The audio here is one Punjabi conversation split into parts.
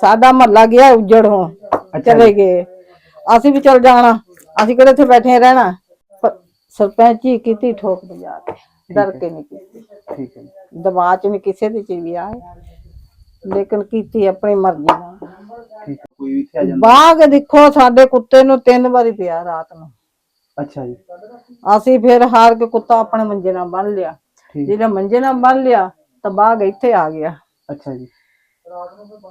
ਸਾਡਾ ਮਹੱਲਾ ਗਿਆ ਉੱਜੜ ਹੋ ਚਲੇ ਗਏ। ਅਸੀਂ ਵੀ ਚਲ ਜਾਣਾ ਅਸੀਂ ਕਿਹੜੇ ਇੱਥੇ ਬੈਠੇ ਰਹਿਣਾ? ਸਰਪੰਚੀ ਕੀਤੀ ਠੋਕ ਬਜਾ ਕੇ ਡਰ ਕੇ ਨਹੀਂ ਕੀਤੀ। ਠੀਕ ਹੈ ਜੀ। ਦਬਾਅ ਚ ਨਹੀਂ ਕਿਸੇ ਦੀ ਚੀਜ਼ ਵੀ ਆਏ। ਲੇਕਿਨ ਕੀਤੀ ਆਪਣੀ ਮਰਜ਼ੀ ਨਾਲ। ਹੈ। ਕੋਈ ਵੀ ਜਾਂਦਾ। ਬਾਗ ਦੇਖੋ ਸਾਡੇ ਕੁੱਤੇ ਨੂੰ ਤਿੰਨ ਵਾਰੀ ਪਿਆ ਰਾਤ ਨੂੰ। ਅੱਛਾ ਜੀ। ਅਸੀਂ ਫਿਰ ਹਾਰ ਕੇ ਕੁੱਤਾ ਆਪਣੇ ਮੰਜੇ ਨਾਲ ਬੰਨ ਲਿਆ। ਜਿਹੜਾ ਮੰਜੇ ਨਾਲ ਬੰਨ ਲਿਆ ਤਾਂ ਬਾਗ ਇੱਥੇ ਆ ਗਿਆ। ਅੱਛਾ ਜੀ।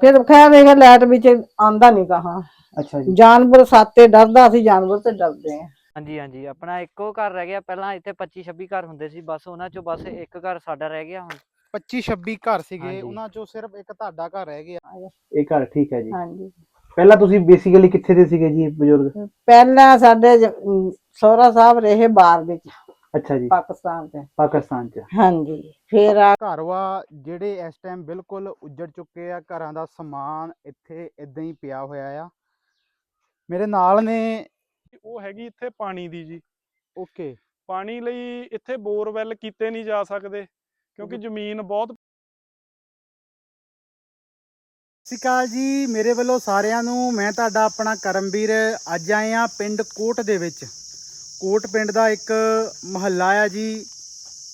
ਫਿਰ ਖੈਰ ਇਹ ਲਾਈਟ ਵਿੱਚ ਆਂਦਾ ਨਹੀਂ ਕਹਾ ਅੱਛਾ ਜੀ। ਜਾਨਵਰ ਸਾਤੇ ਡਰਦਾ ਅਸੀਂ ਜਾਨਵਰ ਤੇ ਡਰਦੇ ਆ ਹਾਂਜੀ ਹਾਂਜੀ। ਆਪਣਾ ਇੱਕੋ ਘਰ ਰਹਿ ਗਿਆ। ਪਹਿਲਾਂ ਇੱਥੇ 25 26 ਘਰ ਹੁੰਦੇ ਸੀ। ਬਸ ਉਹਨਾਂ ਚੋਂ ਬਸ ਇੱਕ ਘਰ ਸਾਡਾ ਰਹਿ ਗਿਆ ਹੁਣ। 25 26 ਘਰ ਸੀਗੇ। ਹਾਂਜੀ। ਉਹਨਾਂ ਚੋਂ ਸਿਰਫ ਇੱਕ ਤੁਹਾਡਾ ਘਰ ਰਹਿ ਗਿਆ। ਇਹ ਘਰ ਠੀਕ ਹੈ ਜੀ। ਹਾਂਜੀ। ਪਹਿਲਾਂ ਤੁਸੀਂ ਬੇਸਿਕਲੀ ਕਿੱਥੇ ਦੇ ਸੀਗੇ ਜੀ ਬਜ਼ੁਰਗ? ਪਹਿਲਾਂ ਸਾਡੇ ਜ- ਅਮ ਸਹੁਰਾ ਸਾਹਿਬ ਰਹੇ ਬਾਹਰ ਵਿੱਚ। ਅੱਛਾ ਜੀ। ਪਾਕਿਸਤਾਨ ਤੇ। ਪਾਕਿਸਤਾਨ ਚ। ਹਾਂਜੀ। ਫਿਰ ਆ ਘਰ ਵਾ ਜਿਹੜੇ ਇਸ ਟਾਈਮ ਬਿਲਕੁਲ ਉੱਜੜ ਚੁੱਕੇ ਆ ਘਰਾਂ ਦਾ ਸਮਾਨ ਇੱਥੇ ਇਦਾਂ ਹੀ ਪਿਆ ਹੋਇਆ ਆ। ਮੇਰੇ ਨਾਲ ਨੇ ਉਹ ਹੈਗੀ ਇੱਥੇ ਪਾਣੀ ਦੀ ਜੀ। ਓਕੇ। ਪਾਣੀ ਲਈ ਇੱਥੇ ਬੋਰਵੈਲ ਕੀਤੇ ਨਹੀਂ ਜਾ ਸਕਦੇ ਕਿਉਂਕਿ ਜ਼ਮੀਨ ਬਹੁਤ ਸਤਿ ਸ਼੍ਰੀ ਅਕਾਲ ਜੀ ਮੇਰੇ ਵੱਲੋਂ ਸਾਰਿਆਂ ਨੂੰ ਮੈਂ ਤੁਹਾਡਾ ਆਪਣਾ ਕਰਮਵੀਰ ਅੱਜ ਆਏ ਆ ਪਿੰਡ ਕੋਟ ਦੇ ਵਿੱਚ। ਕੋਟ ਪਿੰਡ ਦਾ ਇੱਕ ਮਹੱਲਾ ਆ ਜੀ,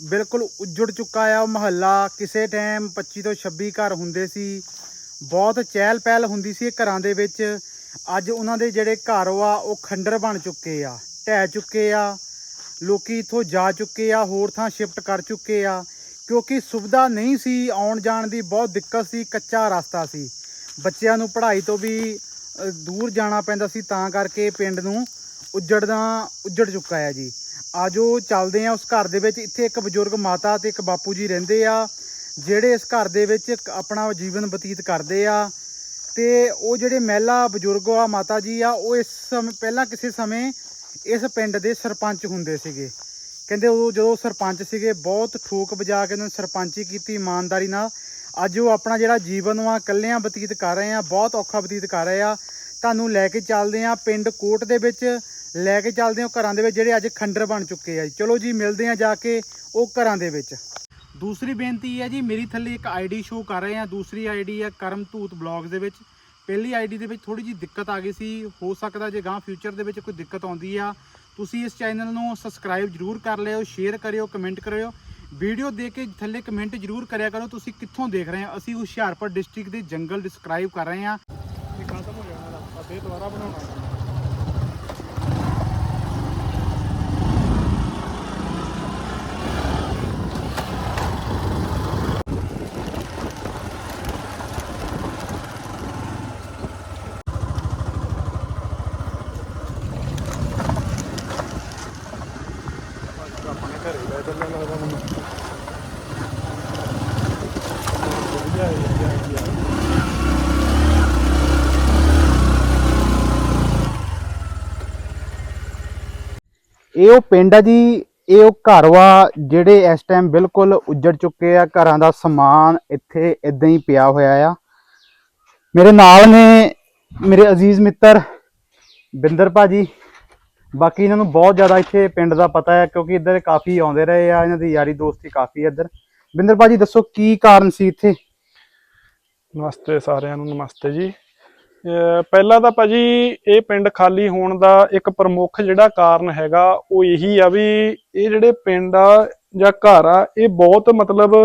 ਬਿਲਕੁਲ ਉੱਜੜ ਚੁੱਕਾ ਆ ਉਹ ਮਹੱਲਾ। ਕਿਸੇ ਟਾਈਮ 25 ਤੋਂ 26 ਘਰ ਹੁੰਦੇ ਸੀ। ਬਹੁਤ ਚਹਿਲ ਪਹਿਲ ਹੁੰਦੀ ਸੀ ਘਰਾਂ ਦੇ ਵਿੱਚ। ਅੱਜ ਉਹਨਾਂ ਦੇ ਜਿਹੜੇ ਘਰ ਆ, ਉਹ ਖੰਡਰ ਬਣ ਚੁੱਕੇ ਆ, ਢਹਿ ਚੁੱਕੇ ਆ। ਲੋਕੀ ਇੱਥੋਂ ਜਾ ਚੁੱਕੇ ਆ, ਹੋਰ ਥਾਂ ਸ਼ਿਫਟ ਕਰ ਚੁੱਕੇ ਆ। ਕਿਉਂਕਿ ਸੁਵਿਧਾ ਨਹੀਂ ਸੀ ਆਉਣ ਜਾਣ ਦੀ, ਬਹੁਤ ਦਿੱਕਤ ਸੀ, ਕੱਚਾ ਰਸਤਾ ਸੀ। ਬੱਚਿਆਂ ਨੂੰ ਪੜ੍ਹਾਈ ਤੋਂ ਵੀ ਦੂਰ ਜਾਣਾ ਪੈਂਦਾ ਸੀ, ਤਾਂ ਕਰਕੇ ਪਿੰਡ ਨੂੰ ਉੱਜੜਦਾ ਉੱਜੜ ਚੁੱਕਾ ਹੈ ਜੀ। ਆਜੋ ਚੱਲਦੇ ਆ ਉਸ ਘਰ ਦੇ ਵਿੱਚ, ਇੱਥੇ ਇੱਕ ਬਜ਼ੁਰਗ ਮਾਤਾ ਤੇ ਇੱਕ ਬਾਪੂ ਜੀ ਰਹਿੰਦੇ ਆ, ਜਿਹੜੇ ਇਸ ਘਰ ਦੇ ਵਿੱਚ ਆਪਣਾ ਜੀਵਨ ਬਤੀਤ ਕਰਦੇ ਆ। ਤੇ ਉਹ ਜਿਹੜੇ ਮਹਿਲਾ ਬਜ਼ੁਰਗ ਆ, ਮਾਤਾ ਜੀ ਆ, ਉਹ ਇਸ ਸਮੇਂ, ਪਹਿਲਾਂ ਕਿਸੇ ਸਮੇਂ ਇਸ ਪਿੰਡ ਦੇ ਸਰਪੰਚ ਹੁੰਦੇ ਸੀਗੇ। ਕਹਿੰਦੇ ਉਹ ਜਦੋਂ ਸਰਪੰਚ ਸੀਗੇ, ਬਹੁਤ ਠੋਕ ਵਜਾ ਕੇ ਉਹਨਾਂ ਨੇ ਸਰਪੰਚੀ ਕੀਤੀ ਇਮਾਨਦਾਰੀ ਨਾਲ। ਅੱਜ ਉਹ ਆਪਣਾ ਜਿਹੜਾ ਜੀਵਨ ਵਾ, ਇਕੱਲਿਆਂ ਬਤੀਤ ਕਰ ਰਹੇ ਆ, ਬਹੁਤ ਔਖਾ ਬਤੀਤ ਕਰ ਰਹੇ ਆ। ਤੁਹਾਨੂੰ ਲੈ ਕੇ ਚੱਲਦੇ ਆ ਪਿੰਡ ਕੋਟ ਦੇ ਵਿੱਚ, ਲੈ ਕੇ ਚੱਲਦੇ ਆ ਘਰਾਂ ਦੇ ਵਿੱਚ ਜਿਹੜੇ ਅੱਜ ਖੰਡਰ ਬਣ ਚੁੱਕੇ ਆ ਜੀ। ਚਲੋ ਜੀ, ਮਿਲਦੇ ਆ ਜਾ ਕੇ ਉਹ ਘਰਾਂ ਦੇ ਵਿੱਚ। ਦੂਸਰੀ ਬੇਨਤੀ ਹੈ ਜੀ, ਮੇਰੀ ਥੱਲੇ ਇੱਕ ਆਈਡੀ ਸ਼ੋ ਕਰ ਰਹੇ ਆ ਦੂਸਰੀ ਆਈਡੀ ਹੈ ਕਰਮਧੂਤ ਬਲੌਗਸ ਦੇ ਵਿੱਚ। ਪਹਿਲੀ ਆਈਡੀ ਦੇ ਵਿੱਚ ਥੋੜੀ ਜੀ ਦਿੱਕਤ ਆ ਗਈ ਸੀ। ਹੋ ਸਕਦਾ ਜੇ ਗਾਂ ਫਿਊਚਰ ਦੇ ਵਿੱਚ ਕੋਈ ਦਿੱਕਤ ਆਉਂਦੀ ਆ, ਤੁਸੀਂ ਇਸ ਚੈਨਲ ਨੂੰ ਸਬਸਕ੍ਰਾਈਬ ਜਰੂਰ ਕਰ ਲਿਓ ਸ਼ੇਅਰ ਕਰਿਓ ਕਮੈਂਟ ਕਰਿਓ। ਵੀਡੀਓ ਦੇਖ ਕੇ ਥੱਲੇ ਕਮੈਂਟ ਜਰੂਰ ਕਰਿਆ ਕਰੋ। ਤੁਸੀਂ ਕਿੱਥੋਂ ਦੇਖ ਰਹੇ ਹੋ? ਅਸੀਂ ਹੁਸ਼ਿਆਰਪੁਰ ਡਿਸਟ੍ਰਿਕਟ ਦੇ ਜੰਗਲ ਡਿਸਕ੍ਰਾਈਬ ਕਰ ਰਹੇ ਹਾਂ ਇਹ ਖਤਮ ਹੋ ਜਾਣਾ ਰਸਤਾ ਫੇਰ ਦੁਬਾਰਾ ਬਣਾਉਣਾ ਆਪਣੇ ਘਰੇ ਲੈ ਚੱਲਣ ਲੱਗਦਾ ਮੈਨੂੰ ਵਧੀਆ ਹੈ ਵਧੀਆ ਹੈ ਵਧੀਆ ਹੈ। ਇਹ ਉਹ ਪਿੰਡ ਆ ਜੀ, ਇਹ ਉਹ ਘਰ ਵਾ ਜਿਹੜੇ ਇਸ ਟਾਈਮ ਬਿਲਕੁਲ ਉੱਜੜ ਚੁੱਕੇ ਆ, ਘਰਾਂ ਦਾ ਸਮਾਨ ਇੱਥੇ ਇਦਾਂ ਹੀ ਪਿਆ ਹੋਇਆ ਆ। ਮੇਰੇ ਨਾਲ ਨੇ ਮੇਰੇ ਅਜ਼ੀਜ਼ ਮਿੱਤਰ ਬਿੰਦਰ ਭਾਜੀ, ਬਾਕੀ ਇਹਨਾਂ ਨੂੰ ਬਹੁਤ ਜ਼ਿਆਦਾ ਇੱਥੇ ਪਿੰਡ ਦਾ ਪਤਾ ਹੈ ਕਿਉਂਕਿ ਇੱਧਰ ਕਾਫੀ ਆਉਂਦੇ ਰਹੇ ਆ, ਇਹਨਾਂ ਦੀ ਯਾਰੀ ਦੋਸਤੀ ਕਾਫੀ ਹੈ ਇੱਧਰ। ਬਿੰਦਰ ਭਾਜੀ, ਦੱਸੋ ਕੀ ਕਾਰਨ ਸੀ ਇੱਥੇ? ਨਮਸਤੇ ਸਾਰਿਆਂ ਨੂੰ, ਨਮਸਤੇ ਜੀ। ਪਹਿਲਾਂ ਤਾਂ ਭਾਜੀ ਇਹ ਪਿੰਡ ਖਾਲੀ ਹੋਣ ਦਾ ਇੱਕ ਪ੍ਰਮੁੱਖ ਜਿਹੜਾ ਕਾਰਨ ਹੈਗਾ ਉਹ ਇਹੀ ਆ ਵੀ ਇਹ ਜਿਹੜੇ ਪਿੰਡ ਆ ਜਾਂ ਘਰ ਆ ਇਹ ਬਹੁਤ ਮਤਲਬ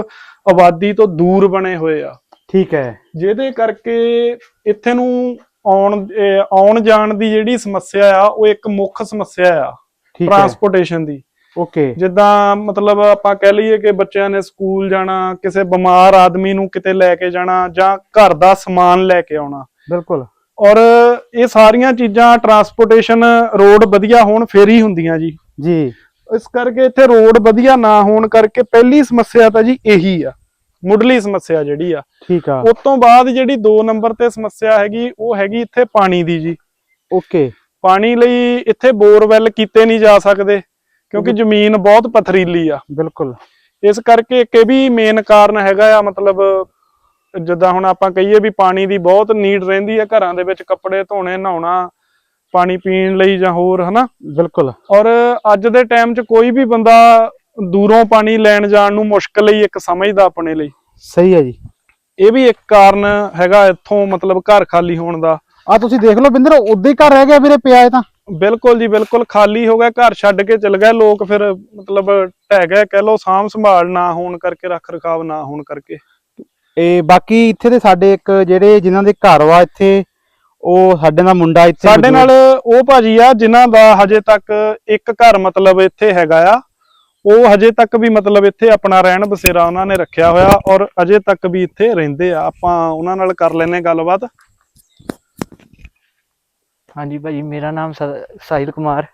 ਆਬਾਦੀ ਤੋਂ ਦੂਰ ਬਣੇ ਹੋਏ ਆ। ਠੀਕ ਹੈ। ਜਿਹਦੇ ਕਰਕੇ ਇੱਥੇ ਨੂੰ ਆਉਣ ਆਉਣ ਜਾਣ ਦੀ ਜਿਹੜੀ ਸਮੱਸਿਆ ਆ ਉਹ ਇੱਕ ਮੁੱਖ ਸਮੱਸਿਆ ਆ ਟਰਾਂਸਪੋਰਟੇਸ਼ਨ ਦੀ। ਓਕੇ। ਜਿੱਦਾਂ ਮਤਲਬ ਆਪਾਂ ਕਹਿ ਲਈਏ ਕਿ ਬੱਚਿਆਂ ਨੇ ਸਕੂਲ ਜਾਣਾ ਕਿਸੇ ਬਿਮਾਰ ਆਦਮੀ ਨੂੰ ਕਿਤੇ ਲੈ ਕੇ ਜਾਣਾ ਜਾਂ ਘਰ ਦਾ ਸਮਾਨ ਲੈ ਕੇ ਆਉਣਾ। ਬਿਲਕੁਲ। ਔਰ ਇਹ ਸਾਰੀਆਂ ਚੀਜ਼ਾਂ ਟਰਾਂਸਪੋਰਟੇਸ਼ਨ ਰੋਡ ਵਧੀਆ ਹੋਣ ਫੇਰ ਹੀ ਹੁੰਦੀਆਂ ਜੀ। ਜੀ। ਇਸ ਕਰਕੇ ਇੱਥੇ ਰੋਡ ਵਧੀਆ ਨਾ ਹੋਣ ਕਰਕੇ ਪਹਿਲੀ ਸਮੱਸਿਆ ਤਾਂ ਜੀ ਇਹੀ ਆ ਮੁੱਢਲੀ ਸਮੱਸਿਆ ਜਿਹੜੀ ਆ। ਠੀਕ ਆ। ਉਸ ਤੋਂ ਬਾਅਦ ਜਿਹੜੀ 2 ਨੰਬਰ ਤੇ ਸਮੱਸਿਆ ਹੈਗੀ ਉਹ ਹੈਗੀ ਇੱਥੇ ਪਾਣੀ ਦੀ ਜੀ। ਓਕੇ। ਪਾਣੀ ਲਈ ਇੱਥੇ ਬੋਰਵੈਲ ਕੀਤੇ ਨਹੀਂ ਜਾ ਸਕਦੇ ਕਿਉਂਕਿ ਜ਼ਮੀਨ ਬਹੁਤ ਪਥਰੀਲੀ ਆ। ਬਿਲਕੁਲ। ਇਸ ਕਰਕੇ ਇੱਕ ਇਹ ਵੀ ਮੇਨ ਕਾਰਨ ਹੈਗਾ ਆ ਮਤਲਬ ਜਿੱਦਾਂ ਹੁਣ ਆਪਾਂ ਕਹੀਏ ਵੀ ਪਾਣੀ ਦੀ ਬਹੁਤ ਨੀਡ ਰਹਿੰਦੀ ਆ ਘਰਾਂ ਦੇ ਵਿੱਚ ਕੱਪੜੇ ਧੋਣੇ ਨਹਾਉਣਾ ਪਾਣੀ ਪੀਣ ਲਈ ਜਾਂ ਹੋਰ ਹਨਾ? ਬਿਲਕੁਲ। ਔਰ ਅੱਜ ਦੇ ਟਾਈਮ 'ਚ ਕੋਈ ਵੀ ਬੰਦਾ ਦੂਰੋਂ ਪਾਣੀ ਲੈਣ ਜਾਣ ਨੂੰ ਮੁਸ਼ਕਲ ਹੀ ਇੱਕ ਸਮਝਦਾ ਆਪਣੇ ਲਈ। ਸਹੀ ਹੈ ਜੀ। ਇਹ ਵੀ ਇੱਕ ਕਾਰਨ ਹੈਗਾ ਇੱਥੋਂ ਮਤਲਬ ਘਰ ਖਾਲੀ ਹੋਣ ਦਾ। ਆ ਤੁਸੀਂ ਦੇਖ ਲਓ ਬਿੰਦਰ ਉਦਾਂ ਹੀ ਘਰ ਰਹਿ ਗਿਆ ਵੀਰੇ ਪਿਆ ਇਹ ਤਾਂ। ਬਿਲਕੁਲ ਜੀ ਬਿਲਕੁਲ ਖਾਲੀ ਹੋ ਗਿਆ ਘਰ ਛੱਡ ਕੇ ਚਲ ਗਏ ਲੋਕ ਫਿਰ ਮਤਲਬ ਢਹਿ ਗਏ ਕਹਿ ਲਓ ਸਾਂਭ ਸੰਭਾਲ ਨਾ ਹੋਣ ਕਰਕੇ ਰੱਖ ਰਖਾਵ ਨਾ ਹੋਣ ਕਰਕੇ। ਇਹ ਬਾਕੀ ਇੱਥੇ ਦੇ ਸਾਡੇ ਇੱਕ ਜਿਹੜੇ ਜਿਨ੍ਹਾਂ ਦੇ ਘਰ ਵਾ ਇੱਥੇ ਉਹ ਸਾਡੇ ਨਾਲ ਮੁੰਡਾ ਇੱਥੇ ਸਾਡੇ ਨਾਲ ਉਹ ਭਾਜੀ ਆ ਜਿਨ੍ਹਾਂ ਦਾ ਹਜੇ ਤੱਕ ਇੱਕ ਘਰ ਮਤਲਬ ਇੱਥੇ ਹੈਗਾ ਆ। ਉਹ ਹਜੇ ਤੱਕ ਵੀ ਮਤਲਬ ਇੱਥੇ ਆਪਣਾ ਰਹਿਣ ਬਸੇਰਾ ਉਹਨਾਂ ਨੇ ਰੱਖਿਆ ਹੋਇਆ ਔਰ ਅਜੇ ਤੱਕ ਵੀ ਇੱਥੇ ਰਹਿੰਦੇ ਆ। ਆਪਾਂ ਉਹਨਾਂ ਨਾਲ ਕਰ ਲੈਨੇ ਗੱਲਬਾਤ। ਹਾਂਜੀ ਭਾਜੀ ਮੇਰਾ ਨਾਮ ਸਾਹਿਲ ਕੁਮਾਰ।